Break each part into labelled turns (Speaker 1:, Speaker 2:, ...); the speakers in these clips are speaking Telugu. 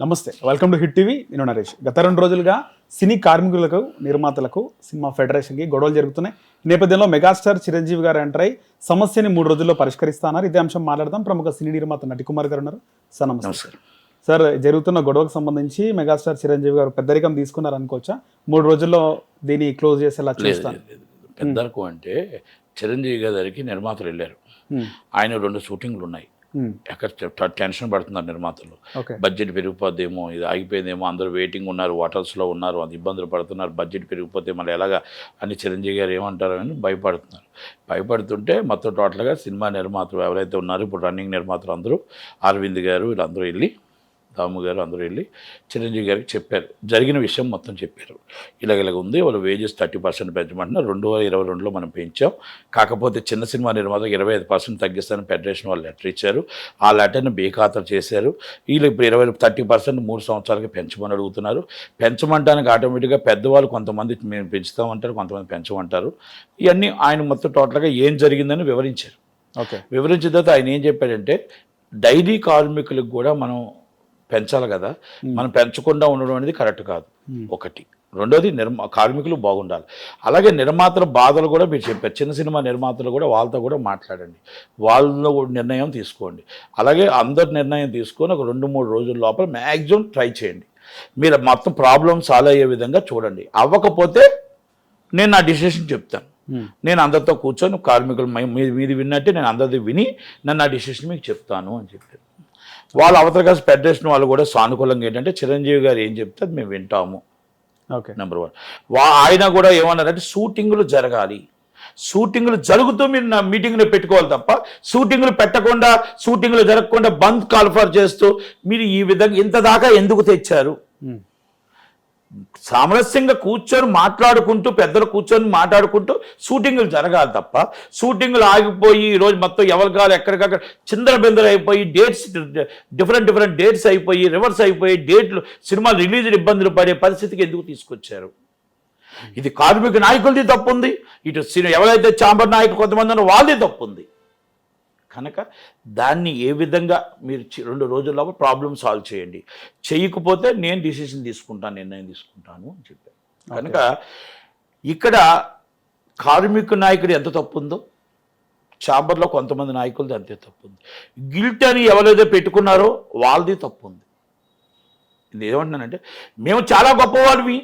Speaker 1: నమస్తే వెల్కమ్ టు హిట్ టీవీ నేను నరేష్. గత రెండు రోజులుగా సినీ కార్మికులకు నిర్మాతలకు సినిమా ఫెడరేషన్కి గొడవలు జరుగుతున్నాయి. నేపథ్యంలో మెగాస్టార్ చిరంజీవి గారు ఎంటర్ అయి సమస్యని మూడు రోజుల్లో పరిష్కరిస్తాన్నారు ఇదే అంశం మాట్లాడదాం. ప్రముఖ సినీ నిర్మాత నటికుమార్ గారు ఉన్నారు. సార్ నమస్తే.
Speaker 2: నమస్కారం.
Speaker 1: సార్ జరుగుతున్న గొడవకు సంబంధించి మెగాస్టార్ చిరంజీవి గారు పెద్దరికం తీసుకున్నారు అనుకోవచ్చా? మూడు రోజుల్లో దీన్ని క్లోజ్ చేసేలా చూస్తాను.
Speaker 2: పెద్దలకు అంటే చిరంజీవి గారికి నిర్మాతలు వెళ్ళారు. ఆయన రెండు షూటింగ్లు ఉన్నాయి. ఎక్కడ చె- టెన్షన్ పడుతున్నారు నిర్మాతలు. బడ్జెట్ పెరిగిపోద్దేమో ఇది ఆగిపోయిందేమో అందరూ వెయిటింగ్ ఉన్నారు హోటల్స్లో ఉన్నారు అది ఇబ్బందులు పడుతున్నారు బడ్జెట్ పెరిగిపోతే మళ్ళీ ఎలాగా అని చిరంజీవి గారు ఏమంటారు అని భయపడుతున్నారు. భయపడుతుంటే మొత్తం టోటల్గా సినిమా నిర్మాతలు ఎవరైతే ఉన్నారో ఇప్పుడు రన్నింగ్ నిర్మాతలు అందరూ అరవింద్ గారు వీళ్ళందరూ వెళ్ళి దాము గారు అందరూ వెళ్ళి చిరంజీవి గారికి చెప్పారు. జరిగిన విషయం మొత్తం చెప్పారు. ఇలాగ ఇలాగ ఉంది వాళ్ళు వేజెస్ థర్టీ పర్సెంట్ పెంచమంటున్నారు. రెండు వేల ఇరవై రెండులో మనం పెంచాం. కాకపోతే చిన్న సినిమా నిర్మాతకు ఇరవై ఐదు పర్సెంట్ తగ్గిస్తానని ఫెడరేషన్ వాళ్ళు లెటర్ ఇచ్చారు. ఆ లెటర్ని బేఖాతరు చేశారు. వీళ్ళు ఇప్పుడు ఇరవై థర్టీ పర్సెంట్ మూడు సంవత్సరాలకి పెంచమని అడుగుతున్నారు. పెంచమంటానికి ఆటోమేటిక్గా పెద్దవాళ్ళు కొంతమంది మేము పెంచుతామంటారు కొంతమంది పెంచమంటారు. ఇవన్నీ ఆయన మొత్తం టోటల్గా ఏం జరిగిందని వివరించారు.
Speaker 1: ఓకే.
Speaker 2: వివరించిన తర్వాత ఆయన ఏం చెప్పాడంటే డైలీ కార్మికులకు కూడా మనం పెంచాలి కదా. మనం పెంచకుండా ఉండడం అనేది కరెక్ట్ కాదు. ఒకటి. రెండోది నిర్మా కార్మికులు బాగుండాలి. అలాగే నిర్మాతల బాధలు కూడా మీరు చెప్పారు. చిన్న సినిమా నిర్మాతలు కూడా వాళ్ళతో కూడా మాట్లాడండి. వాళ్ళలో కూడా నిర్ణయం తీసుకోండి. అలాగే అందరు నిర్ణయం తీసుకొని ఒక రెండు మూడు రోజుల లోపల మ్యాక్సిమం ట్రై చేయండి. మీరు మొత్తం ప్రాబ్లమ్ సాల్వ్ అయ్యే విధంగా చూడండి. అవ్వకపోతే నేను నా డిసిషన్ చెప్తాను. నేను అందరితో కూర్చొని కార్మికులు మీది విన్నట్టే నేను అందరిది విని నేను నా డిసిషన్ మీకు చెప్తాను అని చెప్పారు. వాళ్ళ అవతల కాసి ఫెడరేషన్ వాళ్ళు కూడా సానుకూలంగా ఏంటంటే చిరంజీవి గారు ఏం చెప్తే అది మేము వింటాము.
Speaker 1: ఓకే.
Speaker 2: నెంబర్ వన్ వా ఆయన కూడా ఏమన్నారంటే షూటింగ్లు జరగాలి. షూటింగ్లు జరుగుతూ మీరు నా మీటింగ్లు పెట్టుకోవాలి తప్ప షూటింగ్లు పెట్టకుండా షూటింగ్లు జరగకుండా బంద్ కాల్ఫర్ చేస్తూ మీరు ఈ విధంగా ఇంత దాకా ఎందుకు తెచ్చారు. సామరస్యంగా కూర్చొని మాట్లాడుకుంటూ పెద్దలు కూర్చొని మాట్లాడుకుంటూ షూటింగ్లు జరగాలి తప్ప షూటింగ్లు ఆగిపోయి ఈరోజు రోజు మొత్తం ఎవరి కాదు ఎక్కడికక్కడ చిందర బిందర అయిపోయి డేట్స్ డిఫరెంట్ డిఫరెంట్ డేట్స్ అయిపోయి రివర్స్ అయిపోయి డేట్లు సినిమా రిలీజ్ ఇబ్బందులు పడే పరిస్థితికి ఎందుకు తీసుకొచ్చారు? ఇది కార్మిక నాయకులది తప్పు ఉంది ఇటు సిని- ఎవరైతే చాంబర్ నాయకులు కొంతమంది ఉన్నారో వాళ్ళది తప్పు ఉంది కనుక దాన్ని ఏ విధంగా మీరు రెండు రోజుల్లో ప్రాబ్లం సాల్వ్ చేయండి. చేయకపోతే నేను డిసిషన్ తీసుకుంటాను నిర్ణయం తీసుకుంటాను అని చెప్పాను కనుక ఇక్కడ కార్మిక నాయకుడు ఎంత తప్పు ఉందో చాంబర్లో కొంతమంది నాయకులది అంతే తప్పు ఉంది గిల్ట్ అని ఎవరైతే పెట్టుకున్నారో వాళ్ళది తప్పు ఉంది ఇది ఏమంటున్నానంటే మేము చాలా గొప్పవాళ్ళవి.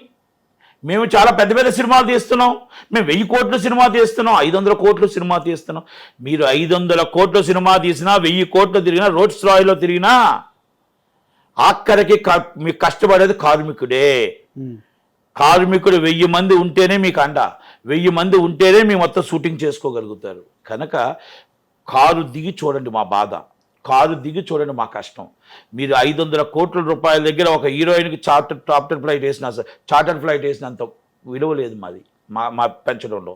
Speaker 2: మేము చాలా పెద్ద పెద్ద సినిమాలు తీస్తున్నాం. మేము వెయ్యి కోట్ల సినిమా తీస్తున్నాం. ఐదు వందల కోట్ల సినిమా తీస్తున్నాం. మీరు ఐదు వందల కోట్ల సినిమా తీసినా వెయ్యి కోట్లు తిరిగినా రోడ్స్ రాయిలో తిరిగినా ఆఖరికి క- మీకు కష్టపడేది కార్మికుడే. కార్మికుడు వెయ్యి మంది ఉంటేనే మీకు అండ వెయ్యి మంది ఉంటేనే మీ మొత్తం షూటింగ్ చేసుకోగలుగుతారు. కనుక కారు దిగి చూడండి మా బాధ. కారు దిగి చూడండి మా కష్టం. మీరు ఐదు వందల కోట్ల రూపాయల దగ్గర ఒక హీరోయిన్కి చార్టర్ చార్టర్ ఫ్లైట్ వేసిన చార్టర్ ఫ్లైట్ వేసినంత విలువ లేదు మాది మా మా పెంచడంలో.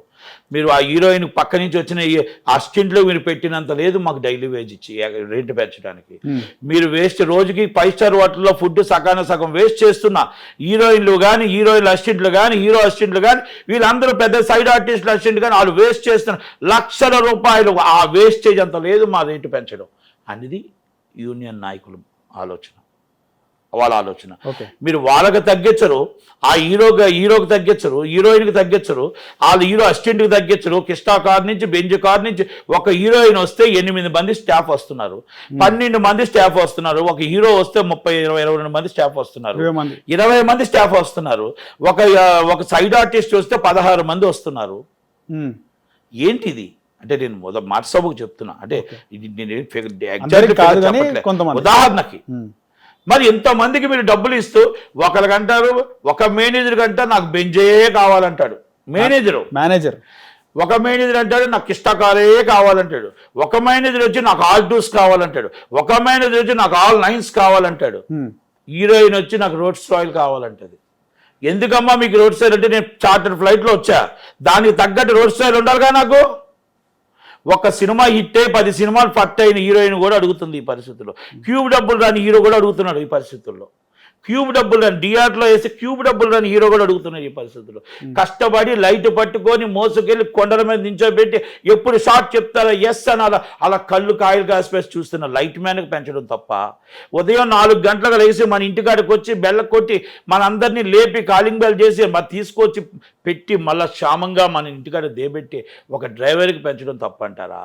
Speaker 2: మీరు ఆ హీరోయిన్ పక్క నుంచి వచ్చిన ఈ అసిస్టెంట్లో మీరు పెట్టినంత లేదు మాకు డైలీ వేజ్ ఇచ్చి రేటు పెంచడానికి. మీరు వేస్ట్ రోజుకి ఫైవ్ స్టార్ హోటల్లో ఫుడ్ సగాన సగం వేస్ట్ చేస్తున్న హీరోయిన్లు కానీ హీరోయిన్ల అసిస్టెంట్లు కానీ హీరో అసిస్టెంట్లు కానీ వీళ్ళందరూ పెద్ద సైడ్ ఆర్టిస్టులు అసిస్టెంట్ కానీ వాళ్ళు వేస్ట్ చేస్తున్న లక్షల రూపాయలు ఆ వేస్టేజ్ అంత లేదు మా రేటు పెంచడం. అనేది యూనియన్ నాయకులు ఆలోచన వాళ్ళ ఆలోచన. మీరు వాళ్ళకి తగ్గించరు ఆ హీరోగా హీరోకి తగ్గించరు హీరోయిన్కి తగ్గించరు వాళ్ళ హీరో అసిస్టెంట్కి తగ్గించరు కిస్టా కార్ నుంచి బెంజ్ కార్ నుంచి ఒక హీరోయిన్ వస్తే ఎనిమిది మంది స్టాఫ్ వస్తున్నారు. పన్నెండు మంది స్టాఫ్ వస్తున్నారు. ఒక హీరో వస్తే ముప్పై ఇరవై ఇరవై రెండు మంది స్టాఫ్ వస్తున్నారు.
Speaker 1: ఇరవై మంది.
Speaker 2: స్టాఫ్ వస్తున్నారు. ఒక ఒక సైడ్ ఆర్టిస్ట్ వస్తే పదహారు మంది వస్తున్నారు. ఏంటిది? అంటే నేను మొదట మాట సభకు చెప్తున్నా. అంటే ఇది నేను. ఉదాహరణకి. మరి ఎంతమందికి మీరు డబ్బులు ఇస్తూ ఒకరికి అంటారు ఒక మేనేజర్ కంటే నాకు బెంజే కావాలంటాడు. మేనేజరు.
Speaker 1: మేనేజర్.
Speaker 2: ఒక మేనేజర్ అంటాడు నాకు ఇష్టకాలే కావాలంటాడు. ఒక మేనేజర్ వచ్చి నాకు ఆల్ టూస్ కావాలంటాడు. ఒక మేనేజర్ వచ్చి నాకు ఆల్ నైన్స్ కావాలంటాడు. హీరోయిన్ వచ్చి నాకు రోడ్స్ రాయల్ కావాలంటది. ఎందుకమ్మా మీకు రోడ్ సైడ్ అంటే నేను చార్టర్ ఫ్లైట్లో వచ్చా? దానికి తగ్గట్టు రోడ్ సైడ్ ఉండాలిగా నాకు? ఒక సినిమా హిట్టే పది సినిమాలు ఫట్ అయిన హీరోయిన్ కూడా అడుగుతుంది ఈ పరిస్థితుల్లో. క్యూబ్ డబ్బులు రాని హీరో కూడా అడుగుతున్నాడు ఈ పరిస్థితుల్లో. క్యూబ్ డబ్బులు రన్ డిఆర్లో వేసి క్యూబ్ డబ్బులు రన్ హీరో కూడా అడుగుతున్నారు ఈ పరిస్థితుల్లో. కష్టపడి లైట్ పట్టుకొని మోసుకెళ్ళి కొండల మీద నించోబెట్టి ఎప్పుడు షార్ట్ చెప్తారో ఎస్ అని అలా అలా కళ్ళు కాయలు కాసిపేసి చూస్తున్న లైట్ మ్యాన్కి పెంచడం తప్ప ఉదయం నాలుగు గంటలకు లేచి మన ఇంటికాడికి వచ్చి బెల్ల కొట్టి మనందరినీ లేపి కాలింగ్ బెల్ చేసి మరి తీసుకొచ్చి పెట్టి మళ్ళా క్షామంగా మన ఇంటికాడ దేబెట్టి ఒక డ్రైవర్కి పెంచడం తప్పంటారా?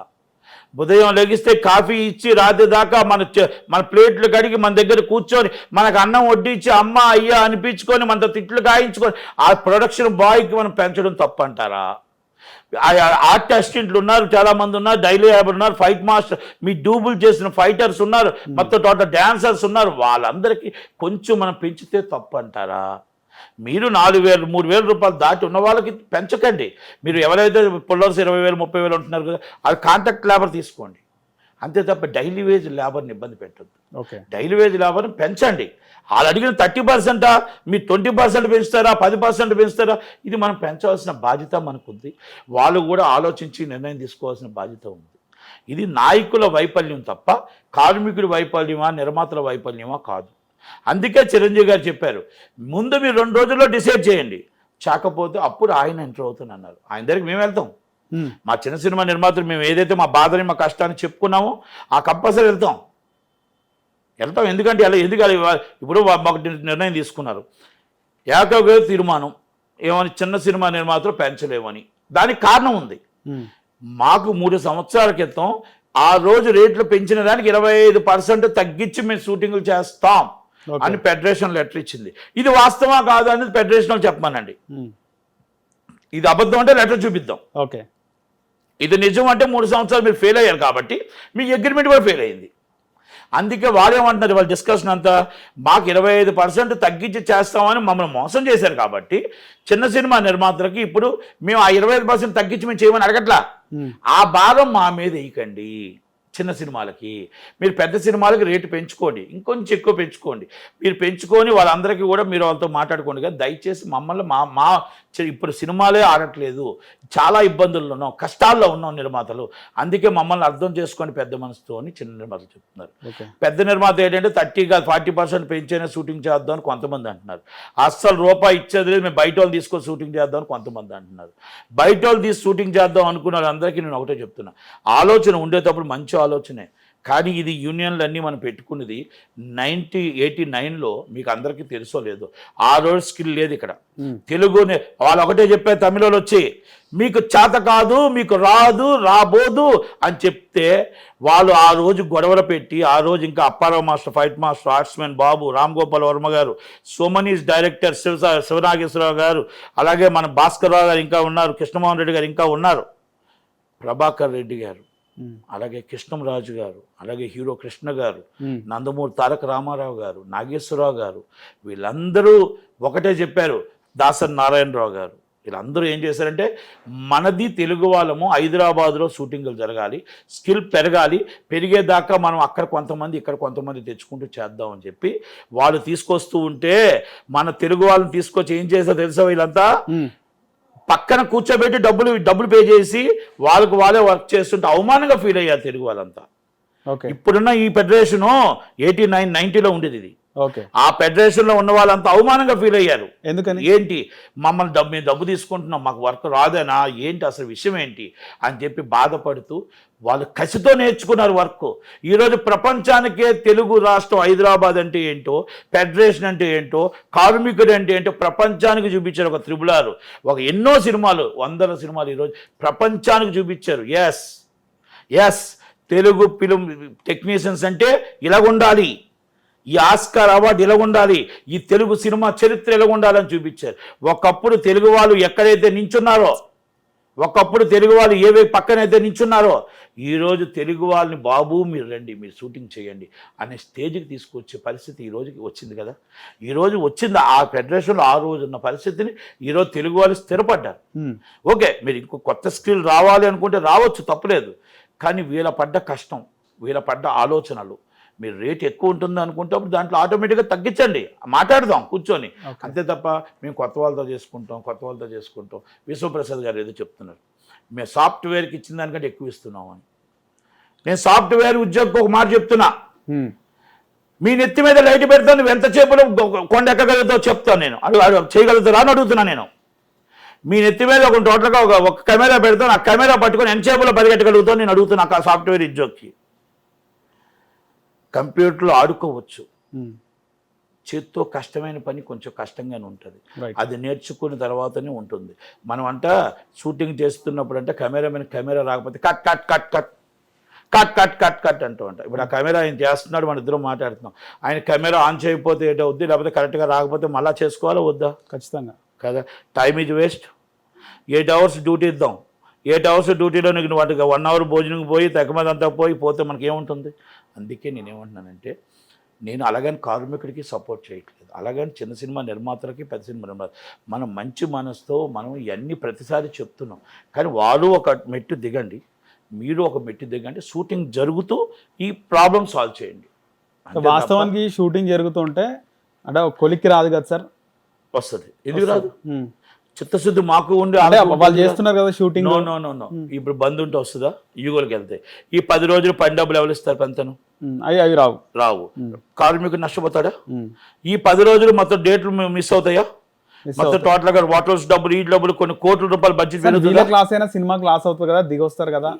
Speaker 2: ఉదయం లెగిస్తే కాఫీ ఇచ్చి రాత్రి దాకా మన మన ప్లేట్లు కడిగి మన దగ్గర కూర్చొని మనకు అన్నం వడ్డించి అమ్మ అయ్యా అనిపించుకొని మనతో తిట్లు కాయించుకొని ఆ ప్రొడక్షన్ బాయ్కి మనం పెంచడం తప్పంటారా? ఆర్ట్ అసిస్టెంట్లు ఉన్నారు చాలా మంది ఉన్నారు డైలీ లేబర్ ఉన్నారు ఫైట్ మాస్టర్ మీ డూబుల్ చేసిన ఫైటర్స్ ఉన్నారు మొత్తం టోటల్ డాన్సర్స్ ఉన్నారు వాళ్ళందరికీ కొంచెం మనం పెంచితే తప్పు అంటారా మీరు నాలుగు వేలు మూడు వేల రూపాయలు దాటి ఉన్న వాళ్ళకి పెంచకండి. మీరు ఎవరైతే పుల్లర్స్ ఇరవై వేలు ముప్పై వేలు ఉంటున్నారు కదా అది కాంట్రాక్ట్ లేబర్ తీసుకోండి. అంతే తప్ప డైలీ వేజ్ లేబర్ని ఇబ్బంది పెట్టద్దు.
Speaker 1: ఓకే.
Speaker 2: డైలీ వేజ్ లేబర్ని పెంచండి. వాళ్ళు అడిగిన థర్టీ పర్సెంటా మీరు ట్వంటీ పర్సెంట్ పెంచుతారా పది పర్సెంట్ పెంచుతారా ఇది మనం పెంచవలసిన బాధ్యత మనకుంది. వాళ్ళు కూడా ఆలోచించి నిర్ణయం తీసుకోవాల్సిన బాధ్యత ఉంది. ఇది నాయకుల వైఫల్యం తప్ప కార్మికుడి వైఫల్యమా నిర్మాతల వైఫల్యమా కాదు. అందుకే చిరంజీవి గారు చెప్పారు ముందు మీరు రెండు రోజుల్లో డిసైడ్ చేయండి. చాకపోతే అప్పుడు ఆయన ఎంటర్ అవుతాను అన్నారు. ఆయన దగ్గరికి మేము వెళ్తాం. మా చిన్న సినిమా నిర్మాతలు మేము ఏదైతే మా బాధని మా కష్టాన్ని చెప్పుకున్నామో ఆ కంపల్సరీ వెళ్తాం. వెళ్తాం. ఎందుకంటే అలా ఎందుకు? ఇప్పుడు మాకు నిర్ణయం తీసుకున్నారు. ఏకగ్ర తీర్మానం ఏమని చిన్న సినిమా నిర్మాతలు పెంచలేమని. దానికి కారణం ఉంది. మాకు మూడు సంవత్సరాల క్రితం ఆ రోజు రేట్లు పెంచిన దానికి ఇరవై ఐదు పర్సెంట్ తగ్గించి మేము షూటింగ్లు చేస్తాం. అని ఫెడరేషన్ లెటర్ ఇచ్చింది. ఇది వాస్తవా కాదు అనేది ఫెడరేషన్ వాళ్ళు చెప్పమనండి.
Speaker 1: ఉమ్,
Speaker 2: ఇది అబద్ధం అంటే లెటర్ చూపిద్దాం.
Speaker 1: ఓకే
Speaker 2: ఇది నిజం అంటే మూడు సంవత్సరాలు మీరు ఫెయిల్ అయ్యారు కాబట్టి మీ అగ్రిమెంట్ కూడా ఫెయిల్ అయింది. అందుకే వాళ్ళేమంటున్నారు వాళ్ళ డిస్కషన్ అంతా మాకు ఇరవై ఐదు పర్సెంట్ తగ్గించి చేస్తామని మమ్మల్ని మోసం చేశారు కాబట్టి చిన్న సినిమా నిర్మాతలకి ఇప్పుడు మేము ఆ ఇరవై ఐదు పర్సెంట్ తగ్గించి మేము చేయమని అడగట్లా?
Speaker 1: ఉమ్,
Speaker 2: ఆ భారం మా మీద వేయకండి. చిన్న సినిమాలకి. మీరు పెద్ద సినిమాలకి రేటు పెంచుకోండి. ఇంకొంచెం ఎక్కువ పెంచుకోండి. మీరు పెంచుకొని వాళ్ళందరికీ కూడా మీరు వాళ్ళతో మాట్లాడుకోండి. కదా దయచేసి మమ్మల్ని మా మా ఇప్పుడు సినిమాలే ఆడట్లేదు చాలా ఇబ్బందుల్లో ఉన్నాం. కష్టాల్లో ఉన్నాం నిర్మాతలు. అందుకే మమ్మల్ని అర్థం చేసుకొని పెద్ద మనసుతో అని చిన్న నిర్మాతలు చెప్తున్నారు. పెద్ద నిర్మాత ఏంటంటే థర్టీ కాదు ఫార్టీ పర్సెంట్ పెంచైనా షూటింగ్ చేద్దాం అని కొంతమంది అంటున్నారు. అస్సలు రూపాయి ఇచ్చేది లేదు. మేము బయట వాళ్ళు తీసుకొని షూటింగ్ చేద్దాం అని కొంతమంది అంటున్నారు. బయట వాళ్ళు తీసి షూటింగ్ చేద్దాం అనుకున్న వాళ్ళందరికీ నేను ఒకటే చెప్తున్నా. ఆలోచన ఉండేటప్పుడు మంచి ఆలోచనే. కానీ ఇది యూనియన్లు అన్నీ మనం పెట్టుకున్నది నైన్టీ ఎయిటీ నైన్లో మీకు అందరికీ తెలుసో లేదో. ఆ రోజు స్కిల్ లేదు ఇక్కడ.
Speaker 1: ఉమ్,
Speaker 2: తెలుగునే వాళ్ళు ఒకటే చెప్పారు తమిళలో వచ్చి మీకు చేత కాదు మీకు రాదు రాబోదు అని చెప్తే వాళ్ళు ఆ రోజు గొడవలు పెట్టి ఆ రోజు ఇంకా Apparao master fight master artsmen Babu Ram Gopal Varma గారు సోమనీస్ డైరెక్టర్ శివ శివనాగేశ్వరరావు గారు అలాగే మన భాస్కర్ రావు గారు ఇంకా ఉన్నారు కృష్ణమోహన్ రెడ్డి గారు ఇంకా ఉన్నారు. ప్రభాకర్ రెడ్డి గారు. అలాగే కృష్ణంరాజు గారు అలాగే హీరో కృష్ణ గారు నందమూరి తారక రామారావు గారు నాగేశ్వరరావు గారు వీళ్ళందరూ ఒకటే చెప్పారు దాసరి నారాయణరావు గారు. వీళ్ళందరూ ఏం చేశారంటే మనది తెలుగు వాళ్ళము హైదరాబాద్లో షూటింగ్లు జరగాలి స్కిల్ పెరగాలి పెరిగేదాకా మనం అక్కడ కొంతమంది ఇక్కడ కొంతమంది తెచ్చుకుంటూ చేద్దామని చెప్పి వాళ్ళు తీసుకొస్తూ ఉంటే మన తెలుగు వాళ్ళని తీసుకొచ్చి ఏం చేస్తారో తెలుసా వీళ్ళంతా? పక్కన కూర్చోబెట్టి డబ్బులు డబ్బులు పే చేసి వాళ్ళకు వాళ్ళే వర్క్ చేస్తుంటే అవమానంగా ఫీల్ అయ్యారు తెలుగు వాళ్ళంతా.
Speaker 1: ఓకే.
Speaker 2: ఇప్పుడున్న ఈ ఫెడరేషను ఎయిటీ నైన్ నైన్టీలో ఉండేది ఇది.
Speaker 1: ఓకే.
Speaker 2: ఆ ఫెడరేషన్లో ఉన్న వాళ్ళంతా అవమానంగా ఫీల్ అయ్యారు.
Speaker 1: ఎందుకని?
Speaker 2: ఏంటి? మమ్మల్ని డబ్బు మేము డబ్బు తీసుకుంటున్నాం మాకు వర్క్ రాదేనా? ఏంటి అసలు విషయం ఏంటి? అని చెప్పి బాధపడుతూ వాళ్ళు కసితో నేర్చుకున్నారు వర్క్. ఈరోజు ప్రపంచానికే తెలుగు రాష్ట్రం హైదరాబాద్ అంటే ఏంటో ఫెడరేషన్ అంటే ఏంటో కార్మికుడు అంటే ఏంటో ప్రపంచానికి చూపించారు ఒక త్రిబులారు. ఒక ఎన్నో సినిమాలు వందల సినిమాలు ఈరోజు ప్రపంచానికి చూపించారు. S S Telugu film technicians అంటే ఇలాగ ఉండాలి ఈ ఆస్కార్ అవార్డు ఇలా ఉండాలి ఈ తెలుగు సినిమా చరిత్ర ఇలా ఉండాలని చూపించారు. ఒకప్పుడు తెలుగు వాళ్ళు ఎక్కడైతే నించున్నారో ఒకప్పుడు తెలుగు వాళ్ళు ఏవే పక్కనైతే నించున్నారో ఈరోజు తెలుగు వాళ్ళని బాబు మీరు రండి మీరు షూటింగ్ చేయండి అనే స్టేజ్కి తీసుకొచ్చే పరిస్థితి ఈ రోజుకి వచ్చింది కదా. ఈరోజు వచ్చింది ఆ ఫెడరేషన్లో ఆ రోజు ఉన్న పరిస్థితిని ఈరోజు తెలుగు వాళ్ళు స్థిరపడ్డారు. ఓకే మీరు ఇంకో కొత్త స్కిల్ రావాలి అనుకుంటే రావచ్చు తప్పులేదు. కానీ వీళ్ళ పడ్డ కష్టం వీళ్ళ పడ్డ ఆలోచనలు మీరు రేట్ ఎక్కువ ఉంటుంది అనుకుంటే అప్పుడు దాంట్లో ఆటోమేటిక్గా తగ్గించండి. మాట్లాడదాం కూర్చొని. అంతే తప్ప మేము కొత్త వాళ్ళతో చేసుకుంటాం కొత్త వాళ్ళతో చేసుకుంటాం. విశ్వప్రసాద్ గారు ఏదో చెప్తున్నారు. మేము సాఫ్ట్వేర్కి ఇచ్చిన దానికంటే ఎక్కువ ఇస్తున్నాం అని. నేను సాఫ్ట్వేర్ ఉద్యోగం ఒక మాట చెప్తున్నా. మీ నెత్తి మీద లైట్ పెడతాను నువ్వు ఎంతసేపులో గొ- కొండ ఎక్కగలుగుతావు చెప్తాను నేను. అడుగు చేయగలుగుతారా అని అడుగుతున్నా నేను. మీ నెత్తి మీద ఒక టోటల్గా ఒక కెమెరా పెడతాను ఆ కెమెరా పట్టుకొని ఎంతసేపులో పరిగెట్టగలుగుతావు నేను అడుగుతున్నా ఆ సాఫ్ట్వేర్ ఇజ్జోక్కి కంప్యూటర్లో ఆడుకోవచ్చు.
Speaker 1: ఉమ్,
Speaker 2: చేత్తో కష్టమైన పని కొంచెం కష్టంగానే ఉంటుంది. అది నేర్చుకున్న తర్వాతనే ఉంటుంది. మనం అంట షూటింగ్ చేస్తున్నప్పుడు అంటే కెమెరామెన్ కెమెరా రాకపోతే cut cut cut cut. Cut cut cut cut అంటూ ఉంటాం ఇప్పుడు ఆ కెమెరా ఆయన చేస్తున్నాడు మన ఇద్దరం మాట్లాడుతున్నాం. ఆయన కెమెరా ఆన్ చేయకపోతే ఏంటో వద్దు లేకపోతే కరెక్ట్గా రాకపోతే మళ్ళీ చేసుకోవాలా వద్దా?
Speaker 1: ఖచ్చితంగా.
Speaker 2: కదా? Time is waste. Eight hours duty ఇద్దాం. ఎయిట్ అవర్స్ డ్యూటీలో నీకు వాటికి వన్ అవర్ భోజనం పోయి తెగమదంతా పోయి పోతే మనకి ఏముంటుంది అందుకే నేను ఏమంటున్నానంటే నేను అలాగని కార్మికుడికి సపోర్ట్ చేయట్లేదు. అలాగని చిన్న సినిమా నిర్మాతలకి పెద్ద సినిమా నిర్మాత మనం మంచి మనసుతో మనం ఇవన్నీ ప్రతిసారి చెప్తున్నాం. కానీ వాళ్ళు ఒక మెట్టు దిగండి. మీరు ఒక మెట్టు దిగండి. షూటింగ్ జరుగుతూ ఈ ప్రాబ్లమ్ సాల్వ్ చేయండి.
Speaker 1: వాస్తవానికి షూటింగ్ జరుగుతుంటే అంటే కొలిక్కి రాదు కదా సార్?
Speaker 2: వస్తుంది. ఎందుకు రాదు. చిత్తశుద్ధి మాకు ఉండి
Speaker 1: వాళ్ళు. చేస్తున్నారు కదా shooting
Speaker 2: no no no no ఇప్పుడు బంద్ ఉంటే వస్తుందా? ఈగోలకి వెళ్తాయి ఈ పది రోజులు పని డబ్బులు ఎవరు ఇస్తారు పెంతను?
Speaker 1: అవి అవి రావు.
Speaker 2: రావు. కార్మికుడు నష్టపోతాడా?
Speaker 1: ఉమ్.
Speaker 2: ఈ పది రోజులు మొత్తం డేట్లు మిస్ అవుతాయా? మొత్తం టోటల్గా వాటర్స్ డబ్బులు ఈ డబ్బులు కొన్ని కోట్ల రూపాయలు బడ్జెట్
Speaker 1: క్లాస్ అయినా సినిమా క్లాస్ అవుతుంది కదా దిగొస్తారు కదా.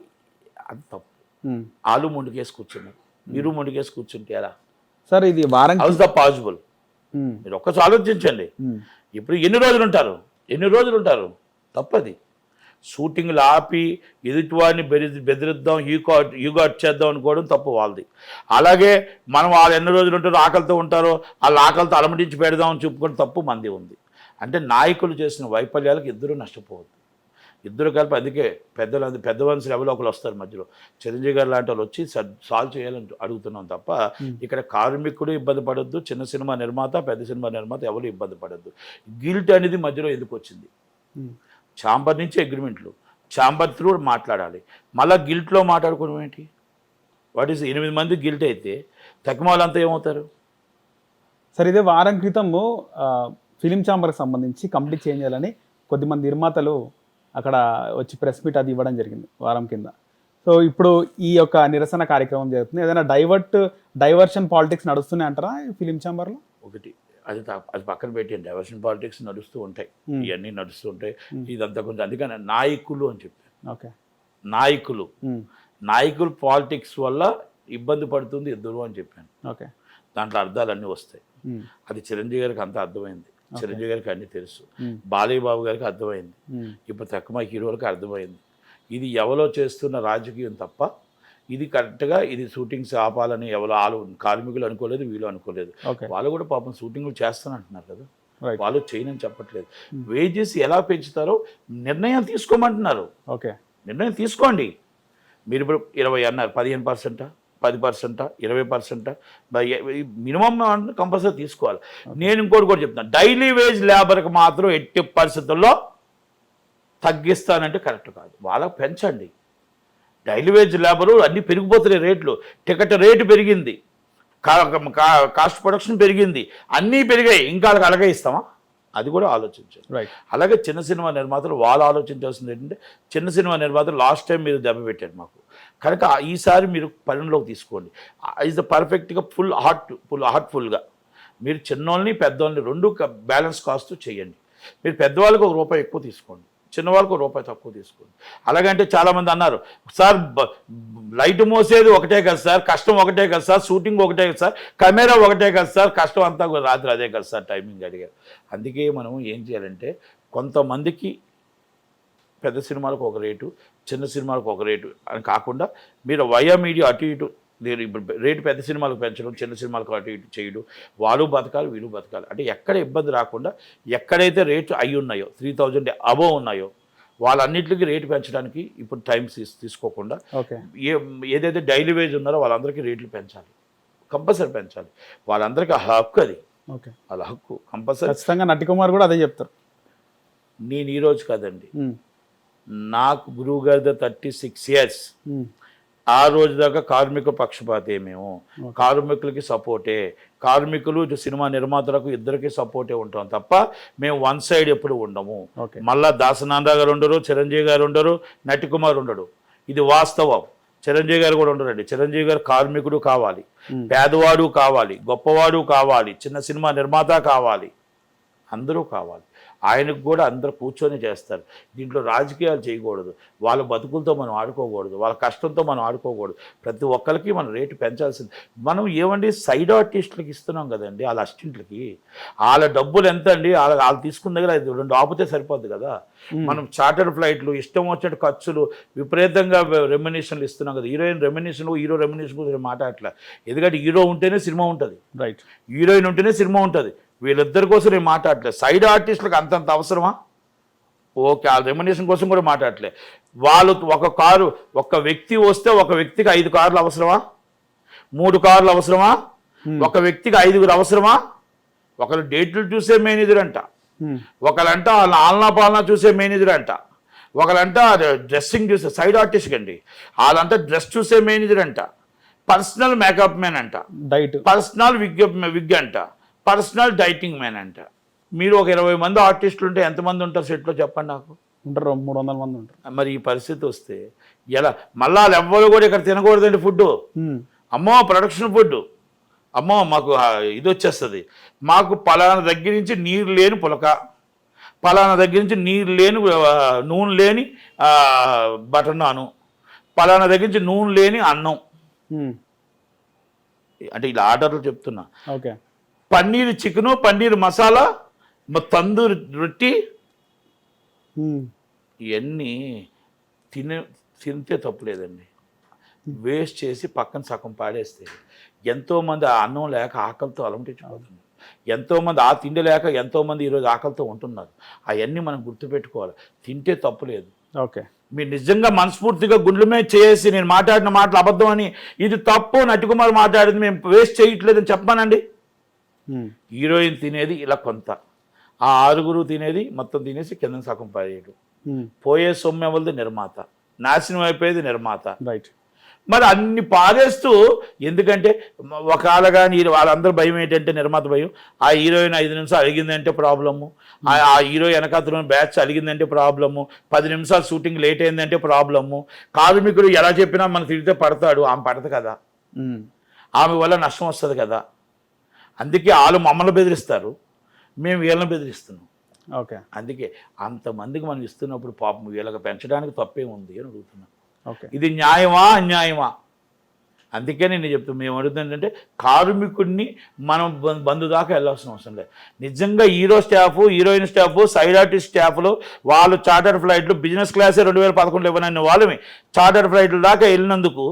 Speaker 1: ఉమ్.
Speaker 2: ఆలు ముందుకేసి కూర్చున్నారు మీరు ముందుకేసి కూర్చుంటే ఎలా?
Speaker 1: సార్ ఇది వారం
Speaker 2: హౌస్ ద పాసిబుల్. మీరు ఒక్కసారి ఆలోచించండి. ఇప్పుడు ఎన్ని రోజులు ఉంటారు? ఎన్ని రోజులు ఉంటారు తప్పది. షూటింగ్లు ఆపి ఎదుటివాడిని బెరి బెదిరిద్దాం ఈగో ఈగో చేద్దాం అనుకోవడం తప్పు వాళ్ళది. అలాగే మనం వాళ్ళు ఎన్ని రోజులు ఉంటారో ఆకలితో ఉంటారో వాళ్ళ ఆకలితో అలమటించి పెడదాం అని చెప్పుకోవడం తప్పు మంది ఉంది. అంటే నాయకులు చేసిన వైఫల్యాలకు ఇద్దరు నష్టపోవద్దు. ఇద్దరు కలిపి అందుకే పెద్దలు అది పెద్ద మనుషులు ఎవరో ఒకరు వస్తారు మధ్యలో. చిరంజీవి గారు లాంటి వాళ్ళు వచ్చి సాల్వ్ చేయాలని అడుగుతున్నాం తప్ప ఇక్కడ కార్మికుడు ఇబ్బంది పడొద్దు చిన్న సినిమా నిర్మాత పెద్ద సినిమా నిర్మాత ఎవరు ఇబ్బంది పడొద్దు. గిల్ట్ అనేది మధ్యలో ఎందుకు వచ్చింది. ఛాంబర్ నుంచి అగ్రిమెంట్లు. ఛాంబర్ త్రూ మాట్లాడాలి. మళ్ళీ గిల్ట్లో మాట్లాడుకోవడం ఏంటి? వాట్ ఈస్ ఎనిమిది మంది గిల్ట్ అయితే తక్కువ ఏమవుతారు?
Speaker 1: సార్ ఇదే వారం క్రితము ఫిలిం ఛాంబర్కి సంబంధించి కంప్లీట్ చేంజ్ చేయాలని కొద్దిమంది నిర్మాతలు అక్కడ వచ్చి ప్రెస్ మీట్ అది ఇవ్వడం జరిగింది వారం కింద. సో ఇప్పుడు ఈ యొక్క నిరసన కార్యక్రమం జరుగుతుంది. ఏదైనా డైవర్ట్ డైవర్షన్ పాలిటిక్స్ నడుస్తున్నాయి అంటారా ఈ ఫిలిం ఛాంబర్లో?
Speaker 2: ఒకటి. అది అది పక్కన పెట్టి డైవర్షన్ పాలిటిక్స్ నడుస్తూ ఉంటాయి. ఇవన్నీ నడుస్తూ ఉంటాయి. ఇదంతా కొంచెం అందుకని నాయకులు అని చెప్పాను
Speaker 1: ఓకే.
Speaker 2: నాయకులు. నాయకులు పాలిటిక్స్ వల్ల ఇబ్బంది పడుతుంది ఇద్దరు అని చెప్పాను.
Speaker 1: ఓకే.
Speaker 2: దాంట్లో అర్థాలన్నీ వస్తాయి. అది చిరంజీవి గారికి అంతా అర్థమైంది. చిరంజీవి గారికి అన్నీ తెలుసు. బాలయ్య బాబు గారికి అర్థమైంది. ఇప్పుడు తక్కువ హీరోలకు అర్థమైంది. ఇది ఎవరో చేస్తున్న రాజకీయం తప్ప ఇది కరెక్ట్గా ఇది షూటింగ్స్ ఆపాలని ఎవరో ఆలు కార్మికులు అనుకోలేదు వీళ్ళు అనుకోలేదు. వాళ్ళు కూడా పాపం షూటింగ్లు చేస్తానంటున్నారు కదా. వాళ్ళు చేయనని చెప్పట్లేదు. వేజెస్ ఎలా పెంచుతారో నిర్ణయం తీసుకోమంటున్నారు.
Speaker 1: ఓకే.
Speaker 2: నిర్ణయం తీసుకోండి. మీరు ఇప్పుడు ఇరవై అన్నారు పదిహేను పర్సెంటా? పది పర్సెంటా ఇరవై పర్సెంటా మినిమం కంపల్సరీ తీసుకోవాలి. నేను ఇంకోటి కూడా చెప్తాను డైలీ వేజ్ లేబర్కి మాత్రం ఎట్టి పరిస్థితుల్లో తగ్గిస్తానంటే కరెక్ట్ కాదు. వాళ్ళకి పెంచండి. డైలీ వేజ్ లేబరు అన్నీ పెరిగిపోతున్నాయి రేట్లు. టికెట్ రేటు పెరిగింది. కా- కా- కాస్ట్ ప్రొడక్షన్ పెరిగింది. అన్నీ పెరిగాయి. ఇంకా వాళ్ళకి అలాగే ఇస్తామా? అది కూడా ఆలోచించండి.
Speaker 1: రైట్
Speaker 2: అలాగే చిన్న సినిమా నిర్మాతలు వాళ్ళు ఆలోచించాల్సింది ఏంటంటే చిన్న సినిమా నిర్మాతలు లాస్ట్ టైం మీరు దెబ్బ పెట్టారు మాకు. కనుక ఈసారి మీరు పరిణలోకి తీసుకోండి. ఈజ్ ద పర్ఫెక్ట్గా ఫుల్ హార్ట్ ఫుల్ హార్ట్ఫుల్గా మీరు చిన్నోళ్ళని పెద్దోళ్ళని రెండు బ్యాలెన్స్ కాస్ట్ చేయండి. మీరు పెద్దవాళ్ళకి ఒక రూపాయి ఎక్కువ తీసుకోండి. చిన్నవాళ్ళకి ఒక రూపాయి తక్కువ తీసుకోండి. అలాగంటే చాలామంది అన్నారు సార్ లైట్ మోసేది ఒకటే కదా సార్ కష్టం ఒకటే కదా సార్ షూటింగ్ ఒకటే కదా సార్ కెమెరా ఒకటే కదా సార్ కష్టం అంతా కూడా రాత్రి అదే కదా సార్ టైమింగ్ అడిగారు. అందుకే మనం ఏం చేయాలంటే కొంతమందికి పెద్ద సినిమాలకు ఒక రేటు చిన్న సినిమాలకు ఒక రేటు అని కాకుండా మీరు వయా మీడియా అటు ఇటు నేను ఇప్పుడు రేటు పెద్ద సినిమాలకు పెంచడం చిన్న సినిమాలకు అటు ఇటు చేయడం వాళ్ళు బతకాలి వీళ్ళు బతకాలి. అంటే ఎక్కడ ఇబ్బంది రాకుండా ఎక్కడైతే రేటు అయి ఉన్నాయో త్రీ థౌజండ్ అబోవ్ ఉన్నాయో వాళ్ళన్నిటికీ రేటు పెంచడానికి ఇప్పుడు టైం తీస్- తీసుకోకుండా ఏ ఏదైతే డైలీ వేజ్ ఉన్నారో వాళ్ళందరికీ రేట్లు పెంచాలి. కంపల్సరీ పెంచాలి. వాళ్ళందరికీ ఆ హక్కు అది.
Speaker 1: ఓకే.
Speaker 2: వాళ్ళ హక్కు కంపల్సరీ.
Speaker 1: ఖచ్చితంగా నటి కుమార్ కూడా అదే చెప్తారు.
Speaker 2: నేను ఈరోజు కాదండి. నాకు గురువు గారితో థర్టీ సిక్స్ ఇయర్స్.
Speaker 1: ఉమ్.
Speaker 2: ఆ రోజు దాకా కార్మిక పక్షపాతే మేము. కార్మికులకి సపోర్టే. కార్మికులు సినిమా నిర్మాతలకు ఇద్దరికి సపోర్టే ఉంటాం తప్ప మేము వన్ సైడ్ ఎప్పుడు ఉండము. మళ్ళా దాసనాంద గారు ఉండరు చిరంజీవి గారు ఉండరు నటికుమార్ ఉండడు. ఇది వాస్తవం. చిరంజీవి గారు కూడా ఉండరండి. చిరంజీవి గారు కార్మికుడు కావాలి. పేదవాడు కావాలి. గొప్పవాడు కావాలి. చిన్న సినిమా నిర్మాత కావాలి. అందరూ కావాలి. ఆయనకు కూడా అందరూ కూర్చొని చేస్తారు. దీంట్లో రాజకీయాలు చేయకూడదు. వాళ్ళ బతుకులతో మనం ఆడుకోకూడదు. వాళ్ళ కష్టంతో మనం ఆడుకోకూడదు. ప్రతి ఒక్కరికి మనం రేటు పెంచాల్సింది. మనం ఏమండి? సైడ్ ఆర్టిస్టులకు ఇస్తున్నాం కదండి వాళ్ళ అసిస్టెంట్లకి. వాళ్ళ డబ్బులు ఎంత అండి వాళ్ళ వాళ్ళు తీసుకున్న దగ్గర అది రెండు ఆపితే సరిపోద్ది కదా. మనం చార్టర్డ్ ఫ్లైట్లు ఇష్టం వచ్చినట్టు ఖర్చులు విపరీతంగా రెమ్యునేషన్లు ఇస్తున్నాం కదా. హీరోయిన్ రెమ్యునేషన్ హీరో రెమ్యునేషన్ గురించి మాట్లాడట్లే. ఎందుకంటే హీరో ఉంటేనే సినిమా ఉంటుంది.
Speaker 1: రైట్.
Speaker 2: హీరోయిన్ ఉంటేనే సినిమా ఉంటుంది. వీళ్ళిద్దరి కోసం నేను మాట్లాడలే సైడ్ ఆర్టిస్టులకు అంతంత అవసరమా? ఓకే ఆ రెమ్యునేషన్ కోసం కూడా మాట్లాడలే వాళ్ళు ఒక కారు ఒక వ్యక్తి వస్తే ఒక వ్యక్తికి ఐదు కార్లు అవసరమా? మూడు కార్లు అవసరమా? ఒక వ్యక్తికి ఐదుగురు అవసరమా? ఒకరు డేట్లు చూసే మేనేజర్ అంట. ఒకరంట వాళ్ళ ఆలనా పాలనా చూసే మేనేజర్ అంట. ఒకరంట డ్రెస్సింగ్ చూసే సైడ్ ఆర్టిస్ట్ అండి వాళ్ళంతా డ్రెస్ చూసే మేనేజర్ అంట. పర్సనల్ మేకప్ మ్యాన్ అంట.
Speaker 1: డైట్
Speaker 2: పర్సనల్ విగ్ విగ్ అంట. పర్సనల్ డైటింగ్ మ్యాన్ అంట. మీరు ఒక ఇరవై మంది ఆర్టిస్టులు ఉంటే ఎంతమంది ఉంటారు సెట్లో చెప్పండి నాకు?
Speaker 1: ఉంటారు మూడు వందల మంది ఉంటారు.
Speaker 2: మరి ఈ పరిస్థితి వస్తే ఎలా? మళ్ళా ఎవ్వరు కూడా ఇక్కడ తినకూడదండి ఫుడ్. అమ్మో ప్రొడక్షన్ ఫుడ్ అమ్మో మాకు ఇది వచ్చేస్తుంది. మాకు పలానా దగ్గర నుంచి నీరు లేని పులక పలానా దగ్గర నుంచి నీరు లేని నూనె లేని బటర్ నాను పలానా దగ్గర నుంచి నూనె లేని అన్నం. అంటే ఇలా ఆర్డర్లు చెప్తున్నా.
Speaker 1: ఓకే.
Speaker 2: పన్నీర్ చికెను పన్నీర్ మసాలా మ- తందూరి రొట్టి. ఇవన్నీ తినే తింటే తప్పులేదండి. వేస్ట్ చేసి పక్కన సగం పాడేస్తే ఎంతోమంది ఆ అన్నం లేక ఆకలితో అలమటించిపోతున్నారు. ఎంతోమంది ఆ తిండి లేక ఎంతోమంది ఈరోజు ఆకలితో ఉంటున్నారు. అవన్నీ మనం గుర్తుపెట్టుకోవాలి. తింటే తప్పులేదు.
Speaker 1: ఓకే.
Speaker 2: మీరు నిజంగా మనస్ఫూర్తిగా గుండెల మీద చేసి నేను మాట్లాడిన మాటలు అబద్ధం అని ఇది తప్పు నటికుమార్ మాట్లాడింది మేము వేస్ట్ చేయట్లేదని చెప్పానండి. హీరోయిన్ తినేది ఇలా కొంత. ఆ ఆరుగురు తినేది మొత్తం తినేసి కింద సగం పారేయడం
Speaker 1: ఉమ్.
Speaker 2: పోయే సొమ్ము ఎవరిది? నిర్మాత. నాశనం అయిపోయేది నిర్మాత.
Speaker 1: రైట్.
Speaker 2: మరి అన్ని పారేస్తూ ఎందుకంటే ఒకవేళ కానీ వాళ్ళందరూ భయం ఏంటంటే నిర్మాత భయం. ఆ హీరోయిన్ ఐదు నిమిషాలు అడిగిందంటే ప్రాబ్లము. ఆ హీరో వెనకాతలో బ్యాచ్ అడిగిందంటే ప్రాబ్లము. పది నిమిషాలు షూటింగ్ లేట్ అయిందంటే ప్రాబ్లము. కార్మికుడు ఎలా చెప్పినా మనం తిరిగితే పడతాడు. ఆమె పడదు కదా. ఆమె వల్ల నష్టం వస్తుంది కదా. అందుకే వాళ్ళు మమ్మల్ని బెదిరిస్తారు. మేము వీళ్ళని బెదిరిస్తున్నాం.
Speaker 1: ఓకే.
Speaker 2: అందుకే అంతమందికి మనం ఇస్తున్నప్పుడు పాపం వీళ్ళకి పెంచడానికి తప్పే ఉంది అని అడుగుతున్నాం
Speaker 1: ఓకే.
Speaker 2: ఇది న్యాయమా అన్యాయమా? అందుకే నేను చెప్తాను మేము అడుగుతుంది ఏంటంటే కార్మికుడిని మనం బం- బంధు దాకా వెళ్ళాల్సిన అవసరం లేదు. నిజంగా hero staff heroine staff side artist స్టాఫ్లు వాళ్ళు చార్టర్ ఫ్లైట్లు బిజినెస్ క్లాసే రెండు వేల పదకొండులో ఇవ్వనని వాళ్ళమే చార్టర్ ఫ్లైట్ల దాకా వెళ్ళినందుకు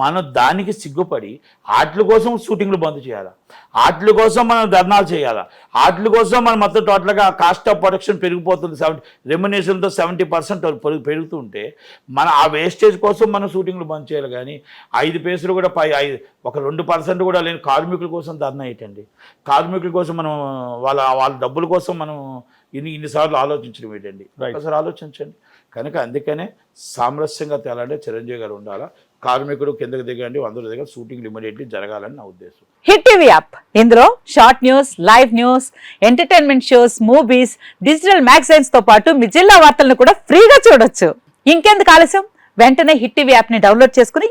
Speaker 2: మనం దానికి సిగ్గుపడి ఆటల కోసం షూటింగ్లు బంద్ చేయాలా? ఆటల కోసం మనం ధర్నాలు చేయాలా? ఆటల కోసం మనం మొత్తం టోటల్గా కాస్ట్ ఆఫ్ ప్రొడక్షన్ పెరిగిపోతుంది సెవెంటీ రెమ్యునేషన్తో సెవెంటీ పర్సెంట్ పెరుగుతుంటే మన ఆ వేస్టేజ్ కోసం మనం షూటింగ్లు బంద్ చేయాలి కానీ ఐదు పేసులు కూడా పై ఐదు ఒక రెండు పర్సెంట్ కూడా లేని కార్మికుల కోసం ధర్నా ఏంటండి కార్మికుల కోసం మనం వాళ్ళ వాళ్ళ డబ్బుల కోసం మనం ఇన్ని ఇన్నిసార్లు ఆలోచించడం ఏంటండి. ఒకసారి ఆలోచించండి. కనుక అందుకనే సామరస్యంగా తేలాలంటే చిరంజీవి గారు ఉండాలా? కార్మికుడు కిందకి దిగండి అందరూ దిగ షూటింగ్లు ఇమీడియట్లీ జరగాలని నా ఉద్దేశం.
Speaker 3: Hit TV app. ఇందులో short news live news entertainment shows movies digital మ్యాగజైన్స్తో పాటు మీ జిల్లా వార్తలను కూడా ఫ్రీగా చూడొచ్చు. ఇంకెందుకు ఆలస్యం? వెంటనే హిట్ టీవీ యాప్ని డౌన్లోడ్ చేసుకుని